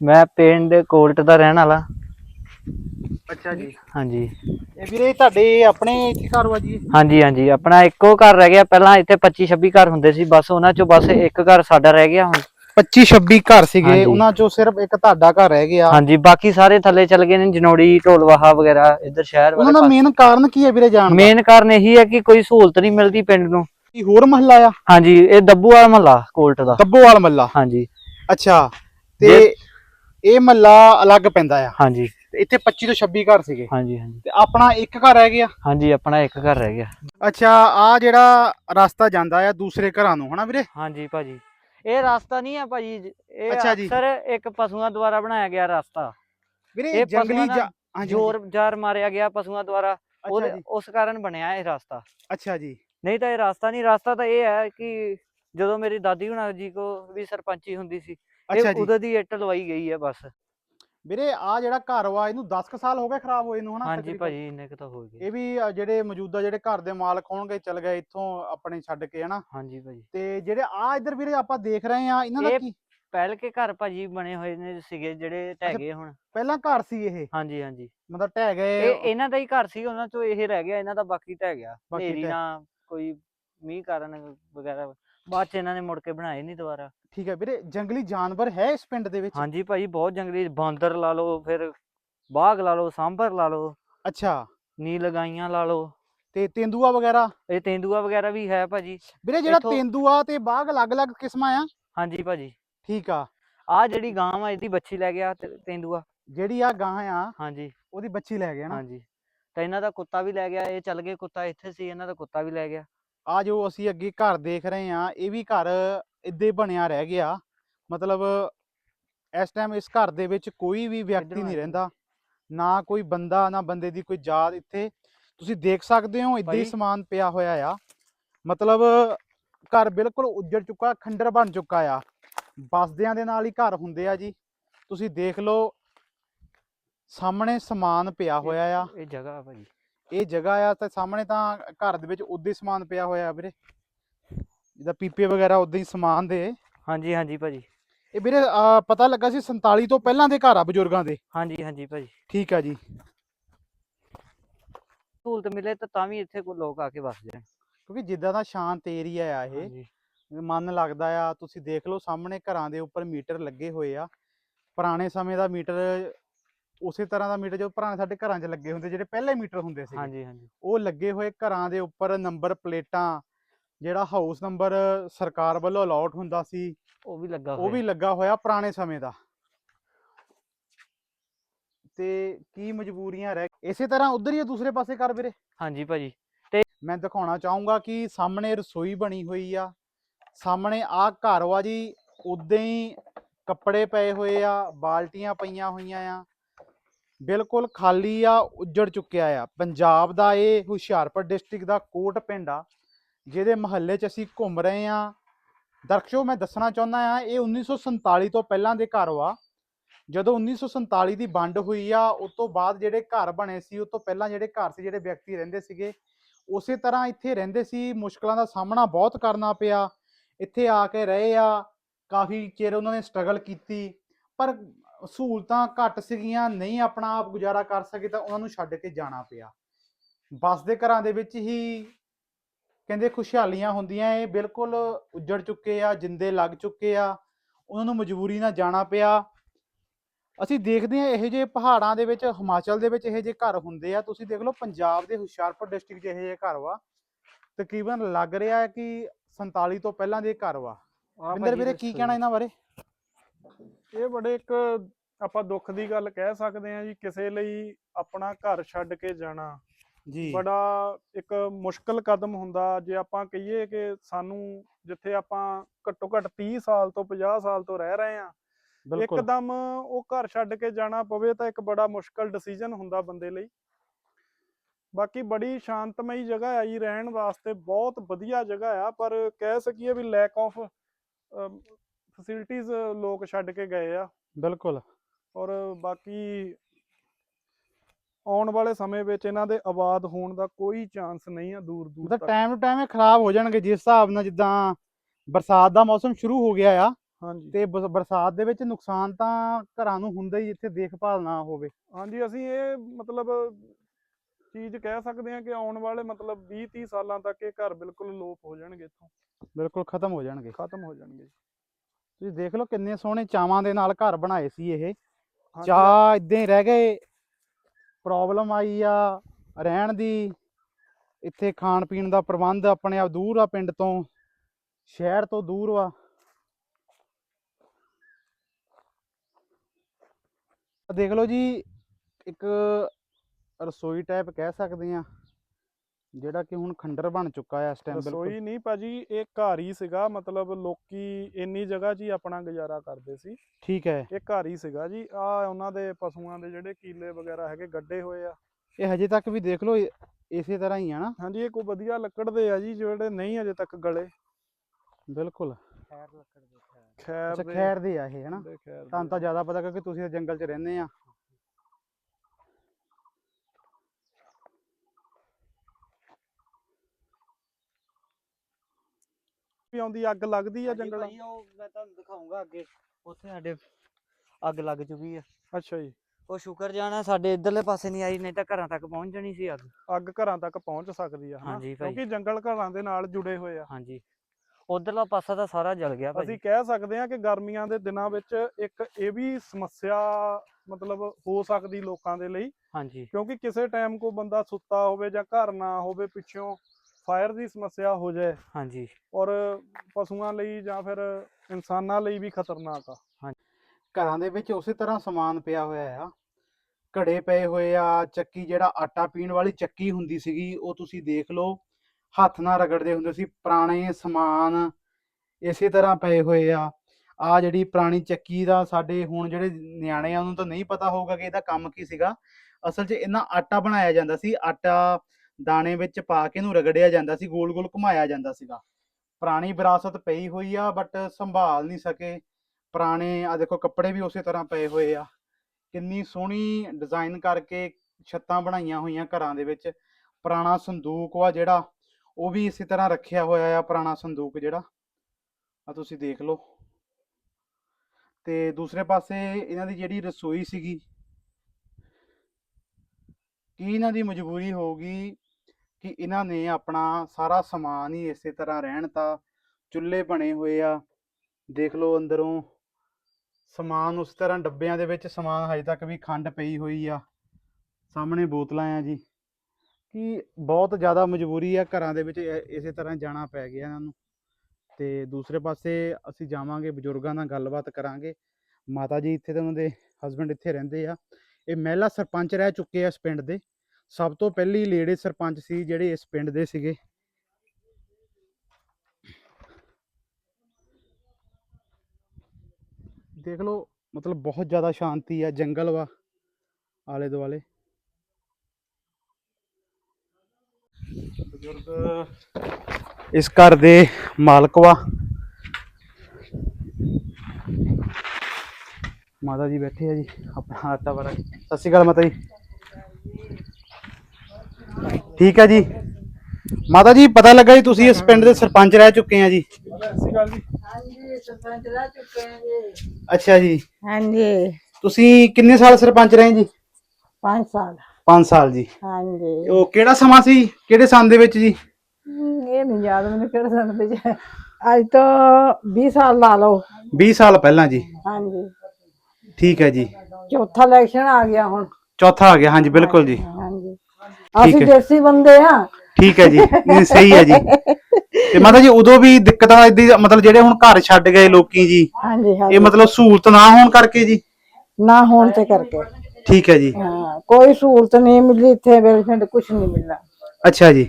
ਮੈਂ ਪਿੰਡ ਕੋਲਟ ਦਾ ਰਹਿਣ ਵਾਲਾ। ਅੱਛਾ ਜੀ। ਹਾਂਜੀ। ਇਹ ਵੀਰੇ ਤੁਹਾਡੇ ਆਪਣੇ ਇੱਥੇ ਘਰ ਵਾ ਜੀ? ਹਾਂਜੀ ਹਾਂਜੀ। ਆਪਣਾ ਇੱਕੋ ਘਰ ਰਹਿ ਗਿਆ। ਪਹਿਲਾਂ ਇੱਥੇ 25 26 ਘਰ ਹੁੰਦੇ ਸੀ। ਬਸ ਉਹਨਾਂ ਚੋਂ ਬਸ ਇੱਕ ਘਰ ਸਾਡਾ ਰਹਿ ਗਿਆ ਹੁਣ। 25 26 ਘਰ ਸੀਗੇ। ਹਾਂਜੀ। ਉਹਨਾਂ ਚੋਂ ਸਿਰਫ ਇੱਕ ਤੁਹਾਡਾ ਘਰ ਰਹਿ ਗਿਆ। ਹਾਂਜੀ ਬਾਕੀ ਸਾਰੇ ਥੱਲੇ ਚਲ ਗਏ ਨੇ। ਜਨੋੜੀ ਢੋਲਵਾਹਾ ਵਗੈਰਾ ਇੱਧਰ ਸ਼ਹਿਰ ਉਹਨਾਂ ਦਾ ਵਾਲੇ ਮੇਨ ਕਾਰਨ ਕੀ ਹੈ ਵੀਰੇ ਜਾਣ ਦਾ? ਮੇਨ ਕਾਰਨ ਇਹੀ ਹੈ ਕਿ ਕੋਈ ਸਹੂਲਤ ਨਹੀਂ ਮਿਲਦੀ ਪਿੰਡ ਨੂੰ। ਕੀ ਹੋਰ ਮਹੱਲਾ ਆ? ਹਾਂਜੀ ਇਹ ਦੱਬੂ ਵਾਲਾ ਮਹੱਲਾ ਕੋਲਟ ਦਾ। ਦੱਬੋਵਾਲ ਮਹੱਲਾ। ਹਾਂਜੀ। ਅੱਛਾ। ਤੇ ਇਹ ਮਹੱਲਾ ਅਲੱਗ ਪੈਂਦਾ ਆ। ਹਾਂਜੀ। ਇੱਥੇ 25 ਤੋਂ 26 ਘਰ ਸੀਗੇ। ਹਾਂਜੀ ਹਾਂਜੀ। ਤੇ ਆਪਣਾ ਇੱਕ ਘਰ ਰਹਿ ਗਿਆ? ਹਾਂਜੀ ਆਪਣਾ ਇੱਕ ਘਰ ਰਹਿ ਗਿਆ। ਅੱਛਾ ਆ ਜਿਹੜਾ ਰਸਤਾ ਜਾਂਦਾ ਆ ਦੂਸਰੇ ਘਰਾਂ ਨੂੰ ਹਨਾ ਵੀਰੇ? ਹਾਂਜੀ ਭਾਜੀ। ਇਹ ਰਸਤਾ ਨਹੀਂ ਹੈ ਭਾਜੀ ਇਹ ਅੱਛਾ ਜੀ। ਅਕਸਰ ਇੱਕ ਪਸ਼ੂਆਂ ਦੁਆਰਾ ਬਣਾਇਆ ਗਿਆ ਰਸਤਾ। ਵੀਰੇ ਇਹ ਜੰਗਲੀ ਪਸ਼ੂਆਂ ਜਾ- ਦਾ ਹਾਂਜੀ, ਜ਼ੋਰ ਜ਼ਾਰ ਮਾਰਿਆ ਗਿਆ ਪਸ਼ੂਆਂ ਦੁਆਰਾ। ਅੱਛਾ ਉਹਦੇ- ਜੀ। ਉਸ ਕਾਰਨ ਬਣਿਆ ਇਹ ਰਸਤਾ। ਅੱਛਾ ਜੀ। ਨਹੀਂ ਤਾਂ ਇਹ ਰਸਤਾ ਨਹੀਂ ਰਸਤਾ ਤਾਂ ਇਹ ਹੈ ਕਿ ਜਦੋਂ ਮੇਰੀ ਦਾਦੀ ਹੁਣਾਂ ਜੀ ਕੋ ਵੀ ਸਰਪੰਚੀ ਹੁੰਦੀ ਸੀ ਅੱਛਾ ਇਹ ਜੀ। ਉਦੋਂ ਦੀ ਇੱਟ ਲਵਾਈ ਗਈ ਹੈ ਬਸ। ਵੀਰੇ ਆ ਜਿਹੜਾ ਘਰ ਵਾ ਇਹਨੂੰ 10 ਕੁ ਸਾਲ ਹੋ ਗਏ ਖਰਾਬ ਹੋਏ ਨੂੰ ਹਨਾ ਹਾਂਜੀ ਤਕਰੀਬਨ? ਭਾਜੀ ਇੰਨੇ ਕੁ ਤਾਂ ਹੋ ਗਏ। ਇਹ ਵੀ ਅ, ਜਿਹੜੇ ਮੌਜੂਦਾ ਜਿਹੜੇ ਘਰ ਦੇ ਮਾਲਕ ਹੋਣਗੇ ਚਲ ਗਏ ਇੱਥੋਂ ਆਪਣੇ ਛੱਡ ਕੇ ਹਨਾ? ਹਾਂਜੀ ਭਾਜੀ। ਤੇ ਜਿਹੜੇ ਆ ਇੱਧਰ ਵੀਰੇ ਆਪਾਂ ਦੇਖ ਰਹੇ ਆ ਇਹਨਾਂ ਦਾ ਇਹ ਕੀ? ਪਹਿਲ ਕੇ ਘਰ ਭਾਜੀ ਬਣੇ ਹੋਏ ਨੇ ਸੀਗੇ ਜਿਹੜੇ ਢਹਿ ਗਏ ਹੁਣ। ਪਹਿਲਾਂ ਘਰ ਸੀ ਇਹ? ਹਾਂਜੀ ਹਾਂਜੀ। ਮਤਲਬ ਢਹਿ ਇਹ ਗਏ ਇਹਨਾਂ ਦਾ ਹੀ ਘਰ ਸੀ ਉਹਨਾਂ ਚੋਂ ਇਹ ਰਹਿ ਗਿਆ ਇਹਨਾਂ ਦਾ ਬਾਕੀ ਢਹਿ ਗਿਆ। ਬਾਕੀ ਨਾਲ ਕੋਈ ਮੀਂਹ ਕਾਰਨ ਵਗੈਰਾ ਬਾਅਦ ਚ ਇਹਨਾਂ ਨੇ ਮੁੜ ਕੇ ਬਣਾਏ ਨਹੀਂ ਦੁਬਾਰਾ। ਠੀਕ ਹੈ ਵੀਰੇ ਜੰਗਲੀ ਜਾਨਵਰ ਹੈ ਇਸ ਪਿੰਡ ਦੇ ਵਿੱਚ? ਹਾਂਜੀ ਭਾਜੀ ਬਹੁਤ ਜੰਗਲੀ ਬਾਂਦਰ ਲਾ ਲਓ ਫਿਰ ਬਾਘ ਲਾ ਲਓ ਸਾਂਭਰ ਲਾ ਲਓ ਅੱਛਾ। ਨੀ ਲਗਾਈਆਂ ਲਾ ਲਓ। ਤੇ ਤੇਂਦੂਆ ਵਗੈਰਾ? ਇਹ ਤੇਂਦੂਆ ਵਗੈਰਾ ਵੀ ਹੈ ਭਾਜੀ। ਵੀਰੇ ਜਿਹੜਾ ਇੱਥੋਂ- ਤੇਂਦੂਆ ਤੇ ਬਾਘ ਅਲੱਗ-ਅਲੱਗ ਕਿਸਮਾਂ ਆ? ਹਾਂਜੀ ਭਾਜੀ। ਠੀਕ ਆ। ਆ ਜਿਹੜੀ ਗਾਂ ਆ ਇਹਦੀ ਬੱਚੀ ਲੈ ਗਿਆ ਤੇ- ਤੇਂਦੂਆ। ਜਿਹੜੀ ਆ ਗਾਂ ਆ ਹਾਂਜੀ। ਉਹਦੀ ਬੱਚੀ ਲੈ ਗਿਆ ਨਾ? ਹਾਂਜੀ। ਤਾਂ ਇਹਨਾਂ ਦਾ ਕੁੱਤਾ ਵੀ ਲੈ ਗਿਆ ਇਹ ਚੱਲ ਗਏ ਕੁੱਤਾ ਇੱਥੇ ਸੀ ਇਹਨਾਂ ਦਾ ਕੁੱਤਾ ਵੀ ਲੈ ਗਿਆ। ਆ ਜੋ ਅਸੀਂ ਅੱਗੇ ਘਰ ਦੇਖ ਰਹੇ ਆ ਇਹ ਵੀ ਘਰ ਇੱਦੇ ਬਣਿਆ ਰਹਿ ਗਿਆ। ਮਤਲਬ ਇਸ ਟਾਈਮ ਇਸ ਘਰ ਦੇ ਵਿੱਚ ਕੋਈ ਵੀ ਵਿਅਕਤੀ ਨਹੀਂ ਰਹਿੰਦਾ। ਨਾ ਕੋਈ ਬੰਦਾ ਨਾ ਬੰਦੇ ਦੀ ਕੋਈ ਜਾਤ ਇੱਥੇ। ਤੁਸੀਂ ਦੇਖ ਸਕਦੇ ਹੋ ਇੱਦਾਂ ਹੀ ਸਮਾਨ ਪਿਆ ਹੋਇਆ ਆ। ਮਤਲਬ ਘਰ ਬਿਲਕੁਲ ਉੱਜੜ ਚੁੱਕਾ ਖੰਡਰ ਬਣ ਚੁੱਕਾ ਆ। ਬਸਦਿਆਂ ਦੇ ਨਾਲ ਹੀ ਘਰ ਹੁੰਦੇ ਆ ਜੀ। ਤੁਸੀਂ ਦੇਖ ਲਓ ਸਾਹਮਣੇ ਸਮਾਨ ਪਿਆ ਹੋਇਆ ਆ। ਇਹ ਜਗ੍ਹਾ ਆ ਭਾਜੀ ਇਹ ਜਗ੍ਹਾ ਆ ਤੇ ਸਾਹਮਣੇ ਤਾਂ ਘਰ ਦੇ ਵਿੱਚ ਉਦਾਂ ਹੀ ਸਮਾਨ ਪਿਆ ਹੋਇਆ ਵੀਰੇ। ਜਿੱਦਾਂ ਪੀਪੇ ਵਗੈਰਾ ਉਦਾਂ ਹੀ ਸਮਾਨ ਦੇ। ਹਾਂਜੀ ਹਾਂਜੀ ਭਾਜੀ। ਇਹ ਵੀਰੇ ਪਤਾ ਲੱਗਾ ਸੀ 47 ਤੋਂ ਪਹਿਲਾਂ ਦੇ ਘਰ ਆ ਬਜ਼ੁਰਗਾਂ ਦੇ। ਹਾਂਜੀ ਹਾਂਜੀ ਭਾਜੀ। ਠੀਕ ਆ ਜੀ। ਸਹੂਲਤ ਮਿਲੇ ਤਾਂ ਤਾਂ ਵੀ ਇੱਥੇ ਕੋਈ ਲੋਕ ਆ ਕੇ ਵਸ ਜਾਣ। ਕਿਉਂਕਿ ਜਿੱਦਾਂ ਦਾ ਸ਼ਾਂਤ ਏਰੀਆ ਆ ਇਹ ਹਾਂਜੀ। ਮਨ ਲੱਗਦਾ ਆ ਤੁਸੀਂ ਦੇਖ ਲਓ ਸਾਹਮਣੇ ਘਰਾਂ ਦੇ ਉੱਪਰ ਮੀਟਰ ਲੱਗੇ ਹੋਏ ਆ। ਪੁਰਾਣੇ ਸਮੇਂ ਦਾ ਮੀਟਰ ਉਸੇ ਤਰ੍ਹਾਂ ਦਾ ਮੀਟਰ ਜੋ ਪੁਰਾਣੇ ਸਾਡੇ ਘਰਾਂ 'ਚ ਲੱਗੇ ਹੁੰਦੇ ਜਿਹੜੇ ਪਹਿਲੇ ਮੀਟਰ ਹੁੰਦੇ ਸੀ ਹਾਂਜੀ ਹਾਂਜੀ। ਉਹ ਲੱਗੇ ਹੋਏ ਘਰਾਂ ਦੇ ਉੱਪਰ ਨੰਬਰ ਪਲੇਟਾਂ ਜਿਹੜਾ ਹਾਊਸ ਨੰਬਰ ਸਰਕਾਰ ਵੱਲੋਂ ਅਲਾਟ ਹੁੰਦਾ ਸੀ ਉਹ ਵੀ ਲੱਗਾ ਉਹ ਵੀ ਲੱਗਾ ਹੋਇਆ ਪੁਰਾਣੇ ਸਮੇਂ ਦਾ। ਤੇ ਕੀ ਮਜਬੂਰੀਆਂ ਰਹਿ ਇਸੇ ਤਰ੍ਹਾਂ ਉਧਰ ਹੀ ਦੂਸਰੇ ਪਾਸੇ ਕਰ ਵੀਰੇ। ਹਾਂਜੀ ਭਾਜੀ। ਮੈਂ ਦਿਖਾਉਣਾ ਚਾਹੂੰਗਾ ਕਿ ਸਾਹਮਣੇ ਰਸੋਈ ਬਣੀ ਹੋਈ ਆ। ਸਾਹਮਣੇ ਆ ਘਰ ਵਾ ਜੀ ਉਦਾਂ ਹੀ ਕੱਪੜੇ ਪਏ ਹੋਏ ਆ ਬਾਲਟੀਆਂ ਪਈਆਂ ਹੋਈਆਂ ਆ। ਬਿਲਕੁਲ ਖਾਲੀ ਆ, ਉੱਜੜ ਚੁੱਕਿਆ ਆ। ਪੰਜਾਬ ਦਾ ਇਹ ਹੁਸ਼ਿਆਰਪੁਰ ਡਿਸਟ੍ਰਿਕਟ ਦਾ ਕੋਟ ਪਿੰਡ ਆ, ਜਿਹਦੇ ਮਹੱਲੇ 'ਚ ਅਸੀਂ ਘੁੰਮ ਰਹੇ ਆ। ਦਰਸ਼ਕੋ, ਮੈਂ ਦੱਸਣਾ ਚਾਹੁੰਦਾ ਆ, ਇਹ 1947 ਤੋਂ ਪਹਿਲਾਂ ਦੇ ਘਰ ਵਾ। ਜਦੋਂ 1947 ਦੀ ਵੰਡ ਹੋਈ ਆ, ਉਸ ਤੋਂ ਬਾਅਦ ਜਿਹੜੇ ਘਰ ਬਣੇ ਸੀ, ਉਸ ਤੋਂ ਪਹਿਲਾਂ ਜਿਹੜੇ ਘਰ ਸੀ, ਜਿਹੜੇ ਵਿਅਕਤੀ ਰਹਿੰਦੇ ਸੀਗੇ, ਉਸੇ ਤਰ੍ਹਾਂ ਇੱਥੇ ਰਹਿੰਦੇ ਸੀ। ਮੁਸ਼ਕਲਾਂ ਦਾ ਸਾਹਮਣਾ ਬਹੁਤ ਕਰਨਾ ਪਿਆ। ਇੱਥੇ ਆ ਕੇ ਰਹੇ ਆ। ਕਾਫੀ ਚਿਰ ਉਹਨਾਂ ਨੇ ਸਟਰਗਲ ਕੀਤੀ। ਪਰ ਸਹੂਲਤਾਂ ਘੱਟ ਸੀਗੀਆਂ ਨਹੀਂ ਆਪਣਾ ਆਪ ਗੁਜ਼ਾਰਾ ਕਰ ਸਕੇ ਤਾਂ ਉਹਨਾਂ ਨੂੰ ਛੱਡ ਕੇ ਜਾਣਾ ਪਿਆ। ਬਸ ਦੇ ਘਰਾਂ ਦੇ ਵਿੱਚ ਹੀ ਕਹਿੰਦੇ ਖੁਸ਼ਹਾਲੀਆਂ ਹੁੰਦੀਆਂ ਇਹ ਬਿਲਕੁਲ ਉੱਜੜ ਚੁੱਕੇ ਆ ਜਿੰਦੇ ਲੱਗ ਚੁੱਕੇ ਆ ਉਹਨਾਂ ਨੂੰ ਮਜਬੂਰੀ ਨਾਲ ਜਾਣਾ ਪਿਆ। ਅਸੀਂ ਦੇਖਦੇ ਹਾਂ ਇਹੋ ਜਿਹੇ ਪਹਾੜਾਂ ਦੇ ਵਿੱਚ ਹਿਮਾਚਲ ਦੇ ਵਿੱਚ ਇਹੋ ਜਿਹੇ ਘਰ ਹੁੰਦੇ ਆ। ਤੁਸੀਂ ਦੇਖ ਲਓ ਪੰਜਾਬ ਦੇ ਹੁਸ਼ਿਆਰਪੁਰ ਡਿਸਟ੍ਰਿਕਟ 'ਚ ਇਹੋ ਜਿਹੇ ਘਰ ਵਾ। ਤਕਰੀਬਨ ਲੱਗ ਰਿਹਾ ਹੈ ਕਿ 47 ਤੋਂ ਪਹਿਲਾਂ ਦੇ ਘਰ ਵਾ। ਭਾਜੀ ਵੀਰੇ ਕੀ ਕਹਿਣਾ। ਇਹਨਾਂ ਬਾਰੇ? ਇਹ ਬੜੇ ਇੱਕ ਆਪਾਂ ਦੁੱਖ ਦੀ ਗੱਲ ਕਹਿ ਸਕਦੇ ਹਾਂ ਜੀ ਕਿਸੇ ਲਈ ਆਪਣਾ ਘਰ ਛੱਡ ਕੇ ਜਾਣਾ ਜੀ। ਬੜਾ ਇੱਕ ਮੁਸ਼ਕਲ ਕਦਮ ਹੁੰਦਾ। ਜੇ ਆਪਾਂ ਕਹੀਏ ਕਿ ਸਾਨੂੰ ਜਿੱਥੇ ਆਪਾਂ ਘੱਟੋ ਘੱਟ 30 ਸਾਲ ਤੋਂ 50 ਸਾਲ ਤੋਂ ਰਹਿ ਰਹੇ ਆ ਇੱਕਦਮ ਉਹ ਘਰ ਛੱਡ ਕੇ ਜਾਣਾ ਪਵੇ ਤਾਂ ਇੱਕ ਬੜਾ ਮੁਸ਼ਕਲ ਡਿਸੀਜਨ ਹੁੰਦਾ ਬੰਦੇ ਲਈ। ਬਾਕੀ ਬੜੀ ਸ਼ਾਂਤਮਈ ਜਗ੍ਹਾ ਆ ਜੀ ਰਹਿਣ ਵਾਸਤੇ ਬਹੁਤ ਵਧੀਆ ਜਗ੍ਹਾ ਆ ਪਰ ਕਹਿ ਸਕੀਏ ਵੀ ਲੈਕ ਆਫ ਫੈਸਿਲਿਟੀਆਂ ਲੋਕ ਛੱਡ ਕੇ ਗਏ ਆ। ਬਿਲਕੁਲ। ਔਰ ਬਾਕੀ ਆਉਣ ਵਾਲੇ ਸਮੇਂ ਵਿੱਚ ਇਹਨਾਂ ਦੇ ਆਬਾਦ ਹੋਣ ਦਾ ਕੋਈ ਚਾਂਸ ਨਹੀਂ ਆ ਦੂਰ ਦੂਰ ਮਤਲਬ ਟਾਈਮ ਟੂ ਟਾਈਮ ਇਹ ਖਰਾਬ ਹੋ ਜਾਣਗੇ ਜਿਸ ਹਿਸਾਬ ਨਾਲ ਜਿੱਦਾਂ ਬਰਸਾਤ ਦਾ ਮੌਸਮ ਸ਼ੁਰੂ ਹੋ ਗਿਆ ਆ ਹਾਂਜੀ। ਤੇ ਬਰਸਾਤ ਦੇ ਵਿੱਚ ਨੁਕਸਾਨ ਤਾਂ ਘਰਾਂ ਨੂੰ ਹੁੰਦਾ ਹੀ ਜਿੱਥੇ ਦੇਖਭਾਲ ਨਾ ਹੋਵੇ। ਹਾਂਜੀ ਅਸੀਂ ਇਹ ਮਤਲਬ ਚੀਜ਼ ਕਹਿ ਸਕਦੇ ਹਾਂ ਕਿ ਆਉਣ ਵਾਲੇ ਮਤਲਬ 20 30 ਸਾਲਾਂ ਤੱਕ ਇਹ ਘਰ ਬਿਲਕੁਲ ਲੋਪ ਹੋ ਜਾਣਗੇ ਇੱਥੋਂ। ਬਿਲਕੁਲ ਖਤਮ ਹੋ ਜਾਣਗੇ। ਖਤਮ ਹੋ ਜਾਣਗੇ ਤੁਸੀਂ ਦੇਖ ਲਓ ਕਿੰਨੇ ਸੋਹਣੇ ਚਾਵਾਂ ਦੇ ਨਾਲ ਘਰ ਬਣਾਏ ਸੀ ਇਹ। ਚਾਹ ਇਦਾਂ ਹੀ ਰਹਿ ਗਏ। ਪ੍ਰੋਬਲਮ ਆਈ ਆ ਰਹਿਣ ਦੀ। ਇੱਥੇ ਖਾਣ ਪੀਣ ਦਾ ਪ੍ਰਬੰਧ ਆਪਣੇ ਆਪ ਦੂਰ ਆ ਪਿੰਡ ਤੋਂ। ਸ਼ਹਿਰ ਤੋਂ ਦੂਰ ਆਹ ਦੇਖ ਲਓ ਜੀ ਇੱਕ ਰਸੋਈ ਟਾਈਪ ਕਹਿ ਸਕਦੇ ਆ। ਜਿਹੜਾ ਕਿ ਹੁਣ ਖੰਡਰ ਬਣ ਚੁੱਕਾ ਹੈ ਇਸ ਟਾਈਮ ਬਿਲਕੁਲ। ਰਸੋਈ ਨਹੀਂ ਭਾਜੀ ਇਹ ਘਰ ਹੀ ਸੀਗਾ ਮਤਲਬ ਲੋਕੀ ਇੰਨੀ ਜਗ੍ਹਾ 'ਚ ਹੀ ਆਪਣਾ ਗੁਜ਼ਾਰਾ ਕਰਦੇ ਸੀ। ਠੀਕ ਹੈ। ਇਹ ਘਰ ਹੀ ਸੀਗਾ ਜੀ। ਆ ਉਹਨਾਂ ਦੇ ਪਸ਼ੂਆਂ ਦੇ ਜਿਹੜੇ ਕੀਲੇ ਵਗੈਰਾ ਹੈਗੇ ਗੱਡੇ ਹੋਏ ਆ। ਇਹ ਹਜੇ ਤੱਕ ਵੀ ਦੇਖ ਲਓ ਇਹ- ਇਸੇ ਤਰ੍ਹਾਂ ਹੀ ਆ ਨਾ। ਹਾਂਜੀ ਇਹ ਕੋਈ ਵਧੀਆ ਲੱਕੜ ਦੇ ਆ ਜੀ ਜਿਹੜੇ ਨਹੀਂ ਅਜੇ ਤੱਕ ਗਲੇ। ਬਿਲਕੁਲ। ਖੈਰ ਅੱਛਾ ਦੇ। ਖੈਰ ਦੇ ਆ ਇਹ ਹਨਾ ਖੈਰ। ਤੁਹਾਨੂੰ ਤਾਂ ਜ਼ਿਆਦਾ ਪਤਾ ਕਿਉਂਕਿ ਤੁਸੀਂ ਜੰਗਲ 'ਚ ਰਹਿੰਦੇ ਆ। ਵੀ ਆਉਂਦੀ ਅੱਗ ਲੱਗਦੀ ਆ ਜੰਗਲ ਭਾਈ, ਉਹ ਮੈਂ ਤੁਹਾਨੂੰ ਦਿਖਾਉਂਗਾ ਅੱਗੇ। ਉੱਥੇ ਸਾਡੇ ਅੱਗ ਲੱਗ ਚੁੱਕੀ ਆ। ਅੱਛਾ ਜੀ। ਉਹ ਸ਼ੁਕਰ ਜਾਣਾ ਸਾਡੇ ਇਧਰਲੇ ਪਾਸੇ ਨਹੀਂ ਆਈ ਨਹੀਂ ਤਾਂ ਘਰਾਂ ਤੱਕ ਪਹੁੰਚ ਜਾਣੀ ਸੀ ਅੱਗ। ਅੱਗ ਘਰਾਂ ਤੱਕ ਪਹੁੰਚ ਸਕਦੀ ਆ ਹਨਾ? ਹਾਂਜੀ ਭਾਈ। ਕਿਉਂਕਿ ਜੰਗਲ ਘਰਾਂ ਦੇ ਨਾਲ ਜੁੜੇ ਹੋਏ ਆ। ਹਾਂਜੀ। ਉਧਰਲਾ ਪਾਸਾ ਤਾਂ ਸਾਰਾ ਜਲ ਗਿਆ ਭਾਜੀ ਅਸੀਂ ਕਹਿ ਸਕਦੇ ਹਾਂ ਕਿ ਗਰਮੀਆਂ ਦੇ ਦਿਨਾਂ ਵਿੱਚ ਇੱਕ ਇਹ ਵੀ ਸਮੱਸਿਆ ਮਤਲਬ ਹੋ ਸਕਦੀ ਲੋਕਾਂ ਦੇ ਲਈ। ਹਾਂਜੀ। ਕਿਉਂਕਿ ਕਿਸੇ ਟਾਈਮ ਕੋ ਬੰਦਾ ਸੁੱਤਾ ਹੋਵੇ ਜਾਂ ਘਰ ਨਾ ਹੋਵੇ ਪਿੱਛੋਂ ਫਾਇਰ ਦੀ ਸਮੱਸਿਆ ਹੋ ਜਾਏ ਹਾਂਜੀ। ਔਰ ਪਸ਼ੂਆਂ ਲਈ ਜਾਂ ਫਿਰ ਇਨਸਾਨਾਂ ਲਈ ਵੀ ਖਤਰਨਾਕ ਆ। ਘਰਾਂ ਦੇ ਵਿੱਚ ਉਸੇ ਤਰ੍ਹਾਂ ਸਮਾਨ ਪਿਆ ਹੋਇਆ ਆ। ਘੜੇ ਪਏ ਹੋਏ ਆ ਚੱਕੀ ਜਿਹੜਾ ਆਟਾ ਪੀਣ ਵਾਲੀ ਚੱਕੀ ਹੁੰਦੀ ਸੀਗੀ ਉਹ ਤੁਸੀਂ ਦੇਖ ਲਓ। ਹੱਥ ਨਾਲ ਰਗੜਦੇ ਹੁੰਦੇ ਸੀ ਪੁਰਾਣੇ ਸਮਾਨ ਇਸੇ ਤਰ੍ਹਾਂ ਪਏ ਹੋਏ ਆ। ਆ ਜਿਹੜੀ ਪੁਰਾਣੀ ਚੱਕੀ ਦਾ ਸਾਡੇ ਹੁਣ ਜਿਹੜੇ ਨਿਆਣੇ ਆ ਉਹਨੂੰ ਤਾਂ ਨਹੀਂ ਪਤਾ ਹੋਊਗਾ ਕਿ ਇਹਦਾ ਕੰਮ ਕੀ ਸੀਗਾ। ਅਸਲ 'ਚ ਇਹਨਾਂ ਆਟਾ ਬਣਾਇਆ ਜਾਂਦਾ ਸੀ ਆਟਾ ਦਾਣੇ ਵਿੱਚ ਪਾ ਕੇ ਇਹਨੂੰ ਰਗੜਿਆ ਜਾਂਦਾ ਸੀ, ਗੋਲ ਗੋਲ ਘੁਮਾਇਆ ਜਾਂਦਾ ਸੀਗਾ। ਪੁਰਾਣੀ ਵਿਰਾਸਤ ਪਈ ਹੋਈ ਆ ਬਟ ਸੰਭਾਲ ਨਹੀਂ ਸਕੇ। ਪੁਰਾਣੇ ਆ ਦੇਖੋ ਕੱਪੜੇ ਵੀ ਉਸੇ ਤਰ੍ਹਾਂ ਪਏ ਹੋਏ ਆ। ਕਿੰਨੀ ਸੋਹਣੀ ਡਿਜ਼ਾਈਨ ਕਰਕੇ ਛੱਤਾਂ ਬਣਾਈਆਂ ਹੋਈਆਂ ਘਰਾਂ ਦੇ ਵਿੱਚ। ਪੁਰਾਣਾ ਸੰਦੂਕ ਵਾ ਜਿਹੜਾ, ਉਹ ਵੀ ਇਸੇ ਤਰ੍ਹਾਂ ਰੱਖਿਆ ਹੋਇਆ ਆ, ਪੁਰਾਣਾ ਸੰਦੂਕ ਜਿਹੜਾ। ਆ ਤੁਸੀਂ ਦੇਖ ਲਓ। ਤੇ ਦੂਸਰੇ ਪਾਸੇ ਇਹਨਾਂ ਦੀ ਜਿਹੜੀ ਰਸੋਈ ਸੀਗੀ, ਕੀ ਇਹਨਾਂ ਦੀ ਮਜਬੂਰੀ ਹੋਊਗੀ? ਕਿ ਇਹਨਾਂ ਨੇ ਆਪਣਾ ਸਾਰਾ ਸਮਾਨ ਹੀ ਇਸੇ ਤਰ੍ਹਾਂ ਰਹਿਣ ਤਾ ਚੁੱਲ੍ਹੇ ਬਣੇ ਹੋਏ ਆ। ਦੇਖ ਲਓ ਅੰਦਰੋਂ ਸਮਾਨ ਉਸ ਤਰ੍ਹਾਂ ਡੱਬਿਆਂ ਦੇ ਵਿੱਚ ਸਮਾਨ ਹਜੇ ਤੱਕ ਵੀ ਖੰਡ ਪਈ ਹੋਈ ਆ। ਸਾਹਮਣੇ ਬੋਤਲਾਂ ਆ ਜੀ। ਕਿ ਬਹੁਤ ਜ਼ਿਆਦਾ ਮਜਬੂਰੀ ਆ ਘਰਾਂ ਦੇ ਵਿੱਚ ਇਸੇ ਤਰ੍ਹਾਂ ਜਾਣਾ ਪੈ ਗਿਆ ਇਹਨਾਂ ਨੂੰ। ਤੇ ਦੂਸਰੇ ਪਾਸੇ ਅਸੀਂ ਜਾਵਾਂਗੇ, ਬਜ਼ੁਰਗਾਂ ਨਾਲ ਗੱਲਬਾਤ ਕਰਾਂਗੇ। ਮਾਤਾ ਜੀ ਇੱਥੇ ਤੇ ਉਹਨਾਂ ਦੇ ਹਸਬੰਡ ਇੱਥੇ ਰਹਿੰਦੇ ਆ। ਇਹ ਮਹਿਲਾ ਸਰਪੰਚ ਰਹਿ ਚੁੱਕੇ ਆ ਇਸ ਪਿੰਡ ਦੇ। ਸਭ ਤੋਂ ਪਹਿਲੀ ਲੇਡੀ ਸਰਪੰਚ ਸੀ ਜਿਹੜੇ ਇਸ ਪਿੰਡ ਦੇ ਸੀਗੇ। ਦੇਖ ਲਓ, ਮਤਲਬ ਬਹੁਤ ਜ਼ਿਆਦਾ ਸ਼ਾਂਤੀ ਆ, ਜੰਗਲ ਵਾ, ਆਲੇ ਦੁਆਲੇ। ਬਜ਼ੁਰਗ, ਇਸ ਘਰ ਦੇ ਮਾਲਕ ਵਾ। ਮਾਤਾ ਜੀ ਬੈਠੇ ਆ ਜੀ, ਆਪਣਾ ਆਟਾ ਵਾਲਾ ਸਤਿ ਸ਼੍ਰੀ ਅਕਾਲ ਮਾਤਾ ਜੀ। ਠੀਕ ਹੈ ਜੀ। ਮਾਤਾ ਜੀ ਪਤਾ ਲੱਗਾ ਜੀ ਤੁਸੀਂ ਇਸ ਪਿੰਡ ਦੇ ਸਰਪੰਚ ਰਹਿ ਚੁੱਕੇ ਆ ਜੀ। ਸਤਿ ਗੱਲ ਜੀ ਹਾਂਜੀ ਸਰਪੰਚ ਰਹਿ ਚੁੱਕੇ ਹਾਂ ਜੀ ਅੱਛਾ ਜੀ। ਹਾਂਜੀ। ਤੁਸੀਂ ਕਿੰਨੇ ਸਾਲ ਸਰਪੰਚ ਰਹੇ ਜੀ? 5 ਸਾਲ। 5 ਸਾਲ ਜੀ। ਹਾਂਜੀ। ਉਹ ਕਿਹੜਾ ਸਮਾਂ ਸੀ? ਕਿਹੜੇ ਸਾਲ ਦੇ ਵਿੱਚ ਜੀ? ਇਹ ਨਹੀਂ ਯਾਦ ਮੈਨੂੰ ਕਿਹੜੇ ਸਾਲ ਦੇ ਚ ਅੱਜ ਤੋਂ 20 ਸਾਲ ਲਾ ਲਓ। 20 ਸਾਲ ਪਹਿਲਾਂ ਜੀ। ਹਾਂਜੀ। ਠੀਕ ਹੈ ਜੀ। ਚੌਥਾ ਇਲੈਕਸ਼ਨ ਆ ਗਿਆ ਹੁਣ। ਚੌਥਾ ਆ ਗਿਆ ਹਾਂਜੀ ਬਿਲਕੁਲ ਜੀ। ਅਸੀਂ ਦੇਸੀ ਬੰਦੇ ਆ। ਠੀਕ ਹੈ ਜੀ ਨਹੀਂ ਸਹੀ ਹੈ ਜੀ। ਤੇ ਮਾਤਾ ਜੀ ਉਦੋਂ ਵੀ ਦਿੱਕਤਾਂ ਇਦਾਂ ਮਤਲਬ ਜਿਹੜੇ ਹੁਣ ਘਰ ਛੱਡ ਗਏ ਲੋਕੀ ਜੀ ਹਾਂਜੀ ਹਾਂਜੀ। ਇਹ ਮਤਲਬ ਸਹੂਲਤ ਨਾ ਹੋਣ ਕਰਕੇ ਜੀ? ਨਾ ਹੋਣ ਤੇ ਕਰਕੇ। ਠੀਕ ਹੈ ਜੀ। ਹਾਂ ਕੋਈ ਸਹੂਲਤ ਨਹੀਂ ਮਿਲੀ ਇੱਥੇ ਬੈਲਫੈਂਡ ਕੁਝ ਨਹੀਂ ਮਿਲਦਾ ਅੱਛਾ ਜੀ।